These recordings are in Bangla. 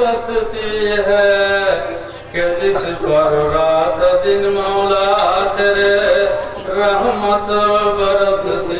बसती है कि जिस पर रात दिन मौला তেরে রহমত বরস দে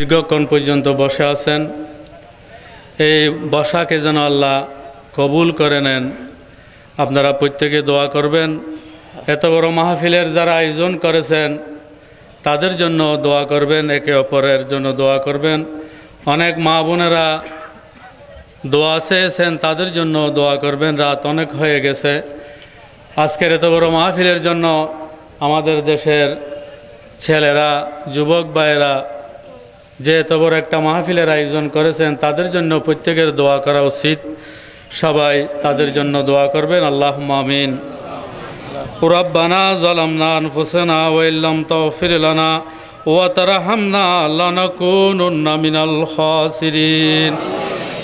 দীর্ঘক্ষণ পর্যন্ত বসে আছেন। এই বসাকে যেন আল্লাহ কবুল করে নেন। আপনারা প্রত্যেকে দোয়া করবেন। এত বড় মাহফিলের যারা আয়োজন করেছেন, তাদের জন্য দোয়া করবেন, একে অপরের জন্য দোয়া করবেন। অনেক মা বোনেরা দোয়া চেয়েছেন, তাদের জন্য দোয়া করবেন। রাত অনেক হয়ে গেছে। আজকের এত বড় মাহফিলের জন্য আমাদের দেশের ছেলেরা, যুবক ভাইয়েরা যে এত বড় একটা মাহফিলের আয়োজন করেছেন তাদের জন্য প্রত্যেকের দোয়া করা উচিত সবাই তাদের জন্য দোয়া করবেন আল্লাহ মামিন ربنا ظلمنا أنفسنا وإن لم تغفر لنا وترحمنا لنكونن من الخاسرين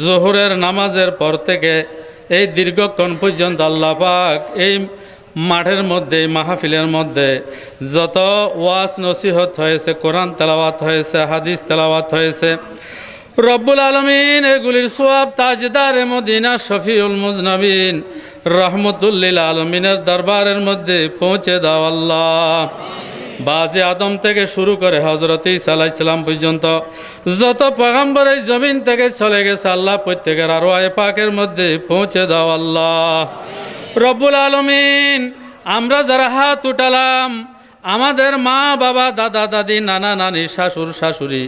জোহরের নামাজের পর থেকে এই দীর্ঘক্ষণ পর্যন্ত আল্লাহ পাক এই মাঠের মধ্যে মাহফিলের মধ্যে যত ওয়াজ নসিহত হয়েছে, কোরআন তেলাওয়াত হয়েছে, হাদিস তেলাওয়াত হয়েছে, রব্বুল আলমিন এগুলির সোয়াব তাজদার মদিনা শফিউল মুজনবিন রহমতুল্লিল আলমিনের দরবারের মধ্যে পৌঁছে দাও আল্লাহ। বাজে আদম থেকে শুরু করে হজরত ইসালাইসালাম পর্যন্ত যত পগাম্বর এই জমিন থেকে চলে গেছে, আল্লাহ প্রত্যেকের আরও আয় পাকের মধ্যে পৌঁছে দাও আল্লাহ। রব্বুল আলমিন, আমরা যারা হাত উঠালাম, আমাদের মা, বাবা, দাদা, দাদি, নানা, নানি শাশুর শাশুড়ি,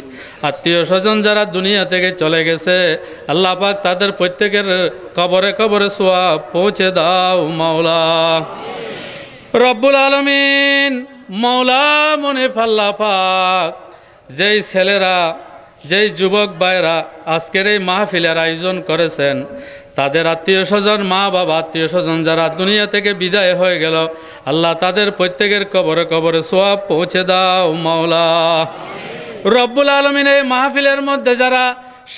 আত্মীয় স্বজন যারা দুনিয়া থেকে চলে গেছে, আল্লাহ পাক তাদের প্রত্যেকের কবরে কবরে সোয়া পৌঁছে দাও মাওলা। রব্বুল আলমিন মৌলা মনে ফাল্লা পাক। যেই ছেলেরা, যেই যুবক ভাইরা আজকের এই মাহফিলের আয়োজন করেছেন, তাদের আত্মীয় স্বজন, মা বাবা, আত্মীয় স্বজন যারা দুনিয়া থেকে বিদায় হয়ে গেল, আল্লাহ তাদের প্রত্যেকের কবরে কবরে সোয়াব পৌঁছে দাও মাওলা রব্বুল আলমিন এই মাহফিলের মধ্যে যারা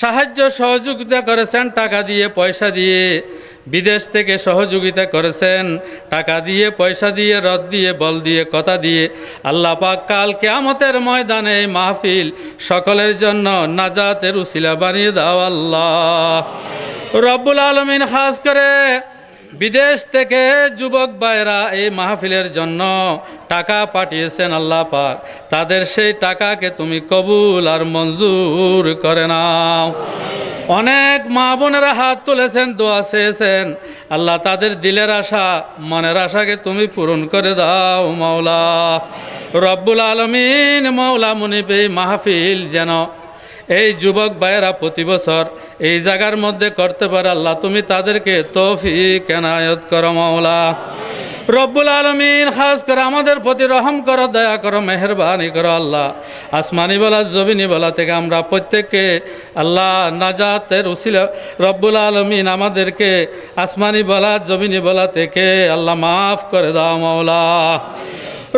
সাহায্য সহযোগিতা করেছেন, টাকা দিয়ে, পয়সা দিয়ে বিদেশ থেকে সহযোগিতা করেছেন, টাকা দিয়ে, পয়সা দিয়ে রদ দিয়ে, বল দিয়ে, কথা দিয়ে। আল্লাহ পাক কাল কেয়ামতের ময়দানে এই মাহফিল সকলের জন্য নাজাতের উসিলা বানিয়ে দাও আল্লাহ। রব্বুল আলমিন খাস করে বিদেশ থেকে যুবক ভাইরা এই মাহফিলের জন্য টাকা পাঠিয়েছেন আল্লাহ পাক। তাদের সেই টাকাকে তুমি কবুল আর মঞ্জুর করে নাও। অনেক মা বোনেরা হাত তুলেছেন, দোয়া চেয়েছেন। আল্লাহ তাদের দিলের আশা, মনের আশাকে তুমি পূরণ করে দাও, মাওলা। রব্বুল আলমিন, মাওলা মুনিব এই মাহফিল যেন এই যুবক ভাইয়েরা প্রতি বছর এই জায়গার মধ্যে করতে পারে। আল্লাহ তুমি তাদেরকে তৌফিক কেনায়ত করো, মাওলা। রব্বুল আলমিন, খাস করে আমাদের প্রতি রহম করো, দয়া করো, মেহরবানি করো আল্লাহ। আসমানি বলা জবিনি বলা থেকে আমরা প্রত্যেককে আল্লাহ নাজাতের উসিলা রব্বুল আলমিন আমাদেরকে আসমানি বলা জবিনি বলা থেকে আল্লাহ মাফ করে দাও মাওলা।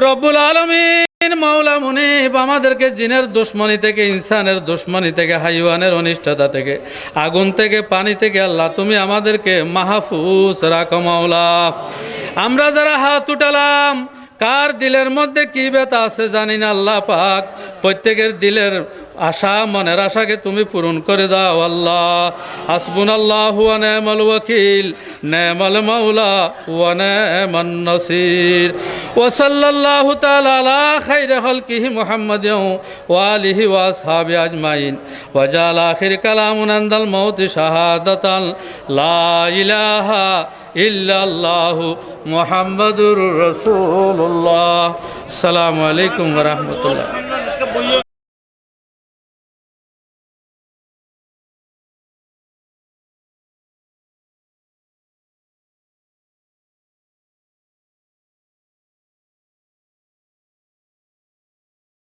রব্বুল আলমিন মাওলা মুনিব, আমাদেরকে জিনের দুশ্মনী থেকে, ইনসানের দুশ্মনী থেকে, হাইওয়ানের অনিষ্টতা থেকে, আগুন থেকে, পানি থেকে আল্লাহ, তুমি আমাদেরকে মাহফুজ রাখো মাওলা। আমরা যারা হাত উঠালাম, কার দিলের মধ্যে কি ব্যথা আছে জানি না, আল্লাহ পাক প্রত্যেকের দিলের আশা, মনের আশাকে তুমি পূরণ করে দাও, আল্লাহ। হাসবুন আল্লাহ হুয়া নেমল ওয়াকিল নেমল মাওলা হুয়া নেমান নসির। ওয়াসাল্লাল্লাহু তালা আলা খাইরি খালকিহি মুহাম্মাদিন ওয়া আলিহি ওয়া আসহাবি আজমাইন। ওয়া জাল আখির কালামুন আনদাল মাউতি শাহাদাতান। লা ইলাহা ইল্লাল্লাহু মোহাম্মদুর রাসূলুল্লাহ। আসসালামু আলাইকুম রাহমাতুল্লাহ।